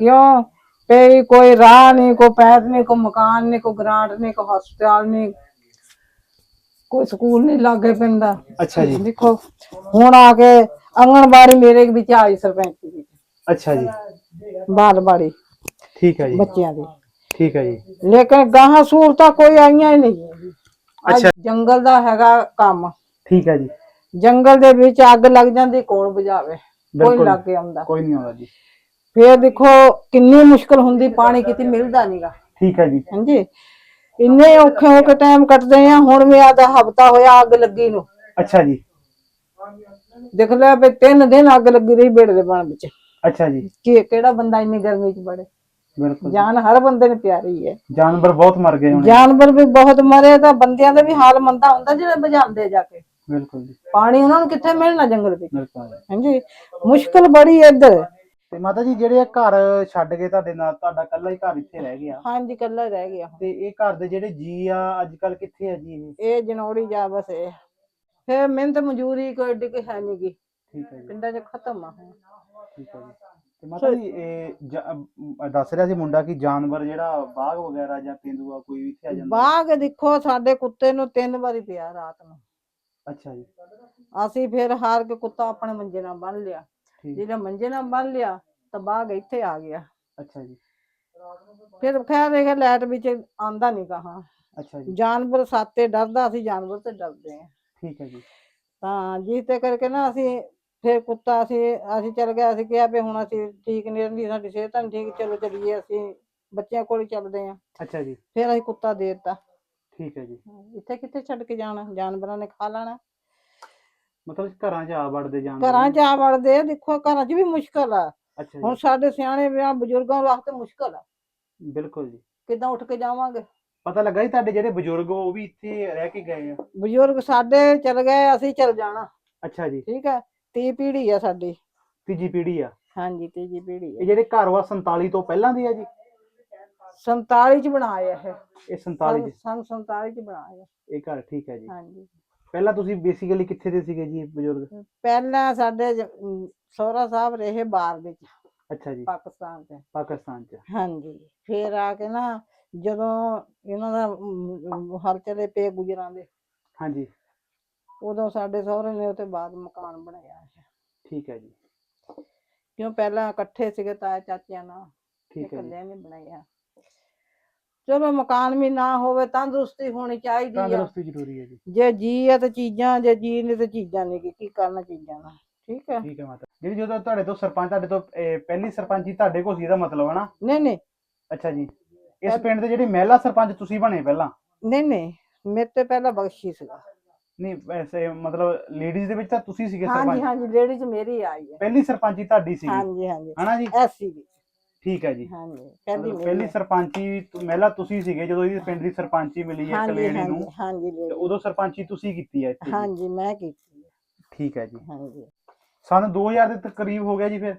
ਕਿਉਂ? ਪਈ ਕੋਈ ਰਾਹ ਨਹੀਂ ਕੋ ਪੈਦ ਨਹੀਂ ਕੋ ਮਕਾਨ ਨਹੀਂ ਕੋ ਗਰਾਂਟ ਨਹੀਂ ਕੋ ਹਸਪਤਾਲ ਨਹੀਂ ਕੋਈ ਸਕੂਲ ਨਹੀਂ ਲਾਗੇ ਪੈਂਦਾ। ਅੱਛਾ ਜੀ। ਦੇਖੋ ਹੁਣ ਆ ਕੇ ਆਂਗਣਵਾੜੀ ਮੇਰੇ ਵਿੱਚ ਆਈ ਸਰਪੰਚ ਜੀ। ਅੱਛਾ ਜੀ। ਬਾਲਵਾੜੀ ਠੀਕ ਹੈ ਜੀ। ਬੱਚਿਆਂ ਦੀ। ਠੀਕ ਹੈ ਜੀ। ਲੇਕਿਨ ਗਾਹਾਂ ਸਹੂਲਤਾਂ ਕੋਈ ਆਈਆਂ ਹੀ ਨਹੀਂ। ਅੱਛਾ। ਜੰਗਲ ਦਾ ਹੈਗਾ ਕੰਮ। ਠੀਕ ਹੈ ਜੀ। ਜੰਗਲ ਦੇ ਵਿੱਚ ਅੱਗ ਲੱਗ ਜਾਂਦੀ ਕੋਣ ਬੁਝਾਵੇ? ਕੋਈ ਲੱਗ ਕੇ ਆਉਂਦਾ। ਕੋਈ ਨਹੀਂ ਆਉਂਦਾ ਜੀ। ਫੇਰ ਦੇਖੋ ਕਿੰਨੀ ਮੁਸ਼ਕਲ ਹੁੰਦੀ ਪਾਣੀ ਕਿਤੇ ਮਿਲਦਾ ਨਹੀਂਗਾ ਠੀਕ ਹੈ ਜੀ। ਹਾਂਜੀ। ਇੰਨੇ ਔਖੇ ਹੋ ਕੇ ਟਾਈਮ ਕੱਟਦੇ ਆ ਹੁਣ ਵੀ ਆਦਾ ਹਫਤਾ ਹੋਇਆ ਅੱਗ ਲੱਗੀ ਨੂੰ। ਅੱਛਾ ਜੀ। ਦੇਖ ਲੈ ਵੀ ਤਿੰਨ ਦਿਨ ਅੱਗ ਲੱਗੀ ਰਹੀ ਬੇੜ ਦੇ ਬਣ ਵਿੱਚ। ਅੱਛਾ ਜੀ। ਕਿ ਕਿਹੜਾ ਬੰਦਾ ਇੰਨੀ ਗਰਮੀ ਚ ਬੜੇ। ਬਿਲਕੁਲ ਜਾਨ ਹਰ ਬੰਦੇ ਨੂੰ ਪਿਆਰੀ ਹੈ। ਜਾਨਵਰ ਬਹੁਤ ਮਰ ਗਏ ਹੁਣ। ਜਾਨਵਰ ਵੀ ਬਹੁਤ ਮਰੇ ਤਾਂ ਬੰਦਿਆਂ ਦਾ ਵੀ ਹਾਲ ਮੰਦਾ ਹੁੰਦਾ ਜਿਹੜੇ ਬੁਝਾਉਂਦੇ ਜਾ ਕੇ। ਬਿਲਕੁਲ ਜੀ। ਪਾਣੀ ਉਹਨਾਂ ਨੂੰ ਕਿੱਥੇ ਮਿਲਣਾ ਜੰਗਲ ਵਿੱਚ? ਬਿਲਕੁਲ। ਹਾਂਜੀ। ਮੁਸ਼ਕਲ ਬੜੀ ਹੈ ਇੱਧਰ। ਤੇ ਮਾਤਾ ਜੀ ਜਿਹੜੇ ਇਹ ਘਰ ਛੱਡ ਕੇ ਤੁਹਾਡੇ ਨਾਲ ਤੁਹਾਡਾ ਕੱਲਾ ਹੀ ਘਰ ਇੱਥੇ ਰਹਿ ਗਿਆ? ਹਾਂਜੀ ਕੱਲਾ ਰਹਿ ਗਿਆ। ਤੇ ਇਹ ਘਰ ਦੇ ਜਿਹੜੇ ਜੀ ਆ ਅੱਜ ਕੱਲ ਕਿੱਥੇ ਆ ਜੀ ਇਹ? ਇਹ ਜਨੌੜੀ ਜਾ ਬਸੇ ਫੇਰ ਮਿਹਨਤ ਮਜ਼ਦੂਰੀ ਕੋਈ ਏਡੀ ਕੋਈ ਹੈ ਨੀ ਗੀ। ਠੀਕ ਹੈ ਜੀ। ਪਿੰਡਾਂ 'ਚ ਖਤਮ ਆ ਹੁਣ। ਠੀਕ ਹੈ ਜੀ। ਤੇ ਮਾਤਾ ਜੀ ਇਹ ਜ- ਅਮ, ਦੱਸ ਰਿਹਾ ਸੀ ਮੁੰਡਾ ਕਿ ਜਾਨਵਰ ਜਿਹੜਾ ਬਾਘ ਵਗੈਰਾ ਜਾਂ ਤੇਂਦੂਆ ਕੋਈ ਵੀ ਇੱਥੇ ਆ ਜਾਂਦਾ? ਬਾਗ ਦੇਖੋ ਸਾਡੇ ਕੁੱਤੇ ਨੂੰ ਤਿੰਨ ਵਾਰੀ ਪਿਆ ਰਾਤ ਨੂੰ। ਅੱਛਾ ਜੀ। ਅਸੀਂ ਫਿਰ ਹਾਰ ਕੇ ਕੁੱਤਾ ਆਪਣੇ ਮੰਜੇ ਨਾਲ ਬੰਨ ਲਿਆ। ਠੀਕ। ਜਿਹੜਾ ਮੰਜੇ ਨਾਲ ਬੰਨ ਲਿਆ ਤਾਂ ਬਾਗ ਇੱਥੇ ਆ ਗਿਆ। ਅੱਛਾ ਜੀ। ਫਿਰ ਖੈਰ ਦੇਖ ਲਾਈਟ ਵਿੱਚ ਆਂਦਾ ਨਹੀਂ ਕਹਾ। ਅੱਛਾ ਜੀ। ਜਾਨਵਰ ਸਾਤੇ ਡਰਦਾ ਅਸੀਂ ਜਾਨਵਰ ਤੇ ਡਰਦੇ ਆ ਠੀਕ ਹੈ ਜੀ। ਤਾਂ ਜਿਸ ਤੇ ਕਰਕੇ ਨਾ ਅਸੀਂ ਫਿਰ ਕੁੱਤਾ ਅਸੀਂ ਅਸੀਂ ਚੱਲ ਗਏ ਅਸੀਂ ਕਿਹਾ ਵੀ ਹੁਣ ਅਸੀਂ ਠੀਕ ਨਹੀਂ ਰਹਿੰਦੀ ਸਾਡੀ ਸਿਹਤ ਨਹੀਂ ਠੀਕ ਚਲੋ ਚੱਲੀਏ ਅਸੀਂ ਬੱਚਿਆਂ ਕੋਲ ਹੀ ਚੱਲਦੇ ਆ ਅੱਛਾ ਜੀ। ਫਿਰ ਅਸੀਂ ਕੁੱਤਾ ਦੇ ਦਿੱਤਾ। ਠੀਕ ਹੈ ਜੀ। ਇੱਥੇ ਕਿੱਥੇ ਛੱਡ ਕੇ ਜਾਣਾ? ਜਾਨਵਰਾਂ ਨੇ ਖਾ ਲੈਣਾ। ਮਤਲਬ ਘਰਾਂ 'ਚ ਆ ਵੜਦੇ ਜਾਨਵਰ ਘਰਾਂ 'ਚ ਆ ਵੜਦੇ ਆ ਦੇਖੋ ਘਰਾਂ 'ਚ ਵੀ ਮੁਸ਼ਕਲ ਆ। ਅੱਛਾ ਹੁਣ ਜੀ ਸਾਡੇ ਸਿਆਣੇ ਵਿਆਹ ਬਜ਼ੁਰਗਾਂ ਵਾਸਤੇ ਮੁਸ਼ਕਲ ਆ। ਬਿਲਕੁਲ ਜੀ। ਕਿੱਦਾਂ ਉੱਠ ਕੇ ਜਾਵਾਂਗੇ? ਪਤਾ ਲੱਗਾ ਜੀ ਤੁਹਾਡੇ ਜਿਹੜੇ ਬਜ਼ੁਰਗ ਉਹ ਵੀ ਇੱਥੇ ਰਹਿ ਕੇ ਗਏ ਆ? ਬਜ਼ੁਰਗ ਸਾਡੇ ਚਲ ਗਏ ਅਸੀਂ ਚਲ ਜਾਣਾ। ਅੱਛਾ ਜੀ। ਠੀਕ ਹੈ ਤੀ ਪੀੜ੍ਹੀ ਆ ਸਾਡੀ। ਤੀਜੀ ਪੀੜ੍ਹੀ ਆ? ਹਾਂਜੀ ਤੀਜੀ ਪੀੜ੍ਹੀ ਇਹ ਜਿਹੜੇ ਘਰ ਵਾ 47 ਤੋਂ ਪਹਿਲਾਂ ਦੀ ਆ ਜੀ? 47 ਚ ਬਣਾਇਆ ਇਹ। ਇਹ 47 ਚ ਸਨ 47 ਚ ਬਣਾਇਆ ਇਹ ਘਰ ਠੀਕ ਹੈ ਜੀ। ਹਾਂਜੀ। ਪਹਿਲਾਂ ਤੁਸੀਂ ਬੇਸਿਕਲੀ ਕਿੱਥੇ ਦੇ ਸੀਗੇ ਜੀ ਬਜ਼ੁਰਗ? ਪਹਿਲਾਂ ਸਾਡੇ ਜ- ਅਮ, ਸਹੁਰਾ ਸਾਹਿਬ ਰਹੇ ਬਾਹਰ ਵਿੱਚ ਅੱਛਾ ਜੀ। ਪਾਕਿਸਤਾਨ ਚ ਪਾਕਿਸਤਾਨ ਚ। ਹਾਂਜੀ। ਫੇਰ ਆ ਕੇ ਨਾ ਜਦੋਂ ਇਹਨਾਂ ਦਾ ਅਮ, ਹਰ ਚਲੇ ਪੇ ਗੁਜਰਾਂ ਦੇ ਹਾਂਜੀ। ਉਦੋਂ ਸਾਡੇ ਸਹੁਰੇ ਨੇ ਉਹਤੇ ਬਾਅਦ ਮਕਾਨ ਬਣਾਇਆ ਹੈ ਠੀਕ ਹੈ ਜੀ। ਕਿਉਂ ਪਹਿਲਾਂ ਇਕੱਠੇ ਸੀਗੇ ਤਾਏ ਚਾਚਿਆਂ ਨਾਲ ਠੀਕ ਹੈ ਜੀ। ਇਕੱਲਿਆਂ ਨੇ ਬਣਾਇਆ। ਚਲੋ ਮਕਾਨ ਵੀ ਨਾ ਹੋਵੇ ਤੰਦਰੁਸਤੀ ਹੋਣੀ ਚਾਹੀਦੀ ਆ। ਤੰਦਰੁਸਤੀ ਜ਼ਰੂਰੀ ਹੈ ਜੀ। ਜੇ ਜੀ ਹੈ ਤਾਂ ਚੀਜ਼ਾਂ ਜੇ ਜੀ ਨਹੀਂ ਤਾਂ ਚੀਜ਼ਾਂ ਨਹੀਂ ਗੀ, ਕੀ ਕਰਨਾ ਚੀਜ਼ਾਂ ਨਾਲ। ਠੀਕ ਹੈ? ਠੀਕ ਹੈ ਮਾਤਾ ਜਿਹੜੀ ਜਦੋਂ ਤੁਹਾਡੇ ਤੋਂ ਸਰਪੰਚ ਤੁਹਾਡੇ ਤੋਂ ਇਹ ਪਹਿਲੀ ਸਰਪੰਚੀ ਤੁਹਾਡੇ ਕੋਲ ਸੀ ਇਹਦਾ ਮਤਲਬ ਹੈ ਨਾ? ਨਹੀਂ ਨਹੀਂ। ਅੱਛਾ ਜੀ। ਇਸ ਪਿੰਡ ਦੇ ਜਿਹੜੀ ਮਹਿਲਾ ਸਰਪੰਚ ਤੁਸੀਂ ਬਣੇ ਪਹਿਲਾਂ? ਨਹੀਂ ਨਹੀਂ। ਮੇਰੇ ਤੇ ਪਹਿਲਾਂ ਬਖਸ਼ੀ ਸੀਗਾ। ਨਹੀਂ ਵੈਸੇ ਮਤਲਬ ਲੇਡੀਜ਼ ਦੇ ਵਿੱਚ ਤਾਂ ਤੁਸੀਂ ਸੀਗੇ ਹਾਂਜੀ ਸਰਪੰਚ। ਹਾਂਜੀ। ਲੇਡੀਜ਼ ਮੇਰੀ ਆਈ ਹੈ। ਪਹਿਲੀ ਸਰਪੰਚੀ ਤੁਹਾਡੀ ਸੀਗੀ। ਹਾਂਜੀ ਹਾਂਜੀ। ਹਨਾ ਜੀ? ਐਸੀ ਵੀ ਠੀਕ ਹੈ ਜੀ। ਹਾਂਜੀ ਪਹਿਲੀ ਮਤਲਬ ਪਹਿਲੀ। ਸਰਪੰਚੀ ਤੁ- ਮਹਿਲਾ ਤੁਸੀਂ ਸੀਗੇ ਜਦੋਂ ਇਹਦੀ ਪਿੰਡ ਦੀ ਸਰਪੰਚੀ ਮਿਲੀ ਹੈ ਹਾਂਜੀ ਕਲੇੜੀ ਨੂੰ। ਹਾਂਜੀ ਹਾਂਜੀ ਤੇ ਉਦੋਂ ਸਰਪੰਚੀ ਤੁਸੀਂ ਕੀਤੀ ਹੈ ਇੱਥੇ ਜੀ। ਹਾਂਜੀ ਮੈਂ ਕੀਤੀ ਹੈ, ਠੀਕ ਹੈ ਜੀ। ਹਾਂਜੀ। ਸਨ 2000 ਦੇ ਤਕਰੀਬ ਹੋ ਗਿਆ ਜੀ ਫਿਰ?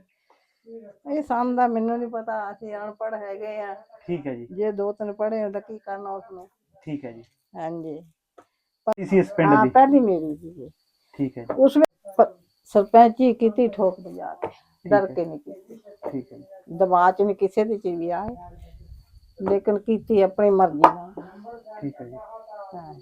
ਇਹ ਸੰਨ ਦਾ ਮੈਨੂੰ ਨਹੀਂ ਪਤਾ ਅਸੀਂ ਅਨਪੜ੍ਹ ਹੈਗੇ ਆ। ਠੀਕ ਹੈ ਜੀ। ਜੇ ਦੋ ਤਿੰਨ ਪੜ੍ਹੇ ਹੋ ਤਾਂ ਕੀ ਕਰਨਾ ਉਸਨੇ? ਠੀਕ ਹੈ ਜੀ। ਹਾਂਜੀ। ਇਸੀ ਇਸ ਪਿੰਡ ਹਾਂ ਦੀ? ਪਹਿਲੀ ਮੇਰੀ ਸੀ ਠੀਕ ਹੈ ਜੀ। ਉਸ ਵਿੱਚ ਪ- ਸਰਪੰਚੀ ਕੀਤੀ ਠੋਕ ਬਜਾ ਕੇ ਡਰ ਕੇ ਨਹੀਂ ਕੀਤੀ ਠੀਕ ਹੈ। ਦਬਾਅ ਚ ਨਹੀਂ ਕਿਸੇ ਦੀ ਚ ਵੀ ਆਏ ਲੇਕਿਨ ਕੀਤੀ ਆਪਣੀ ਮਰਜ਼ੀ ਨਾਲ। ਠੀਕ ਹੈ ਜੀ। ਹਾਂ।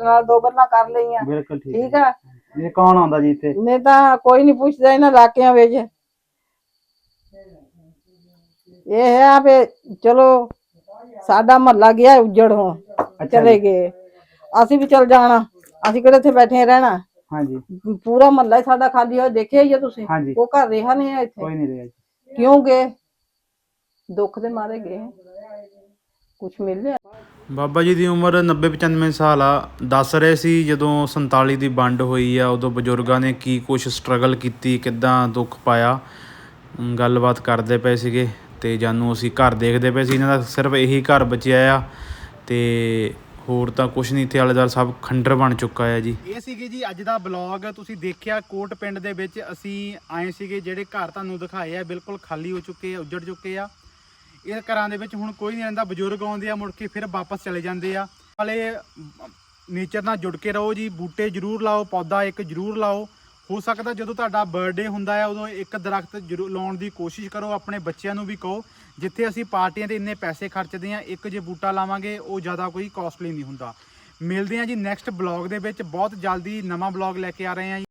ਨਾਲ ਦੋ ਗੱਲਾਂ ਕਰ ਲਈਆਂ। ਬਿਲਕੁਲ ਠੀਕ ਠੀਕ ਆ। ਇਹ ਕੌਣ ਆਉਂਦਾ ਜੀ ਇੱਥੇ? ਨਹੀਂ ਤਾਂ ਕੋਈ ਨਹੀਂ ਪੁੱਛਦਾ ਇਹਨਾਂ ਇਲਾਕਿਆਂ ਵਿੱਚ। ਇਹ ਹੈ ਆ ਵੀ ਚਲੋ ਸਾਡਾ ਮਹੱਲਾ ਗਿਆ ਉੱਜੜ ਹੁਣ ਚਲੇ। ਗਏ। ਅਸੀਂ ਵੀ ਚਲ ਜਾਣਾ। ਅਸੀਂ ਕਿਹੜੇ ਇੱਥੇ ਬੈਠੇ ਰਹਿਣਾ? ਹਾਂਜੀ। ਪੂਰਾ ਮਹੱਲਾ ਹੀ ਸਾਡਾ ਖਾਲੀ ਹੋਇਆ ਦੇਖਿਆ ਹੀ ਆ ਤੁਸੀਂ? ਹਾਂਜੀ। ਉਹ ਘਰ ਰਿਹਾ ਨਹੀਂ ਹੈ ਇੱਥੇ? ਕੋਈ ਨਹੀਂ ਰਿਹਾ ਜੀ। ਕਿਉਂ ਗਏ? ਦੁੱਖ ਦੇ ਮਾਰੇ ਗਏ ਕੁਝ ਮਿਲ ਲਿਆ ਬਾਬਾ ਜੀ ਦੀ ਉਮਰ 90 95 ਸਾਲ ਆ। ਦੱਸ ਰਹੇ ਸੀ ਜਦੋਂ 47 ਦੀ ਵੰਡ ਹੋਈ ਆ ਉਦੋਂ ਬਜ਼ੁਰਗਾਂ ਨੇ ਕੀ ਕੁਝ ਸਟਰਗਲ ਕੀਤੀ ਕਿੱਦਾਂ ਦੁੱਖ ਪਾਇਆ? ਅਮ ਗੱਲਬਾਤ ਕਰਦੇ ਪਏ ਸੀਗੇ ਤੇ ਜਾਨੂੰ ਅਸੀਂ ਘਰ ਦੇਖਦੇ ਪਏ ਸੀ। ਇਹਨਾਂ ਦਾ ਸਿਰਫ ਇਹੀ ਘਰ ਬਚਿਆ ਆ ਤੇ ਹੋਰ ਤਾਂ ਕੁਝ ਨਹੀਂ, ਇੱਥੇ ਆਲੇ ਦੁਆਲੇ ਸਭ ਖੰਡਰ ਬਣ ਚੁੱਕਾ ਹੈ ਜੀ। ਇਹ ਸੀਗੇ ਜੀ ਅੱਜ ਦਾ ਬਲੌਗ, ਤੁਸੀਂ ਦੇਖਿਆ ਕੋਟ ਪਿੰਡ ਦੇ ਵਿੱਚ ਅਸੀਂ ਆਏ ਸੀਗੇ, ਜਿਹੜੇ ਘਰ ਤੁਹਾਨੂੰ ਦਿਖਾਏ ਆ, ਬਿਲਕੁਲ ਖਾਲੀ ਹੋ ਚੁੱਕੇ ਆ, ਉੱਜੜ ਚੁੱਕੇ ਆ। ਇਹ ਘਰਾਂ ਦੇ ਵਿੱਚ ਹੁਣ ਕੋਈ ਨਹੀਂ ਰਹਿੰਦਾ, ਬਜ਼ੁਰਗ ਆਉਂਦੇ ਆ, ਮੁੜ ਕੇ ਫਿਰ ਵਾਪਸ ਚਲੇ ਜਾਂਦੇ ਆ। ਵਾਲੇ ਨੇਚਰ ਨਾਲ ਜੁੜ ਕੇ ਰਹੋ ਜੀ, ਬੂਟੇ ਜ਼ਰੂਰ ਲਾਓ, ਪੌਦਾ ਇੱਕ ਜ਼ਰੂਰ ਲਾਓ। ਹੋ ਸਕਦਾ ਜਦੋਂ ਤੁਹਾਡਾ ਬਰਥਡੇ ਹੁੰਦਾ ਹੈ, ਉਦੋਂ ਇੱਕ ਦਰਖਤ ਜ਼ਰੂਰ ਲਾਉਣ ਦੀ ਕੋਸ਼ਿਸ਼ ਕਰੋ, ਆਪਣੇ ਬੱਚਿਆਂ ਨੂੰ ਵੀ ਕਹੋ, ਜਿੱਥੇ ਅਸੀਂ ਪਾਰਟੀਆਂ ਤੇ ਇੰਨੇ ਪੈਸੇ ਖਰਚਦੇ ਹਾਂ, ਇੱਕ ਜੇ ਬੂਟਾ ਲਾਵਾਂਗੇ, ਉਹ ਜ਼ਿਆਦਾ ਕੋਈ ਕਾਸਟਲੀ ਨਹੀਂ ਹੁੰਦਾ। ਮਿਲਦੇ ਹਾਂ ਜੀ ਨੈਕਸਟ ਬਲੌਗ ਦੇ ਵਿੱਚ, ਬਹੁਤ ਜਲਦੀ ਨਵਾਂ ਬਲੌਗ ਲੈ ਕੇ ਆ ਰਹੇ ਹਾਂ ਜੀ।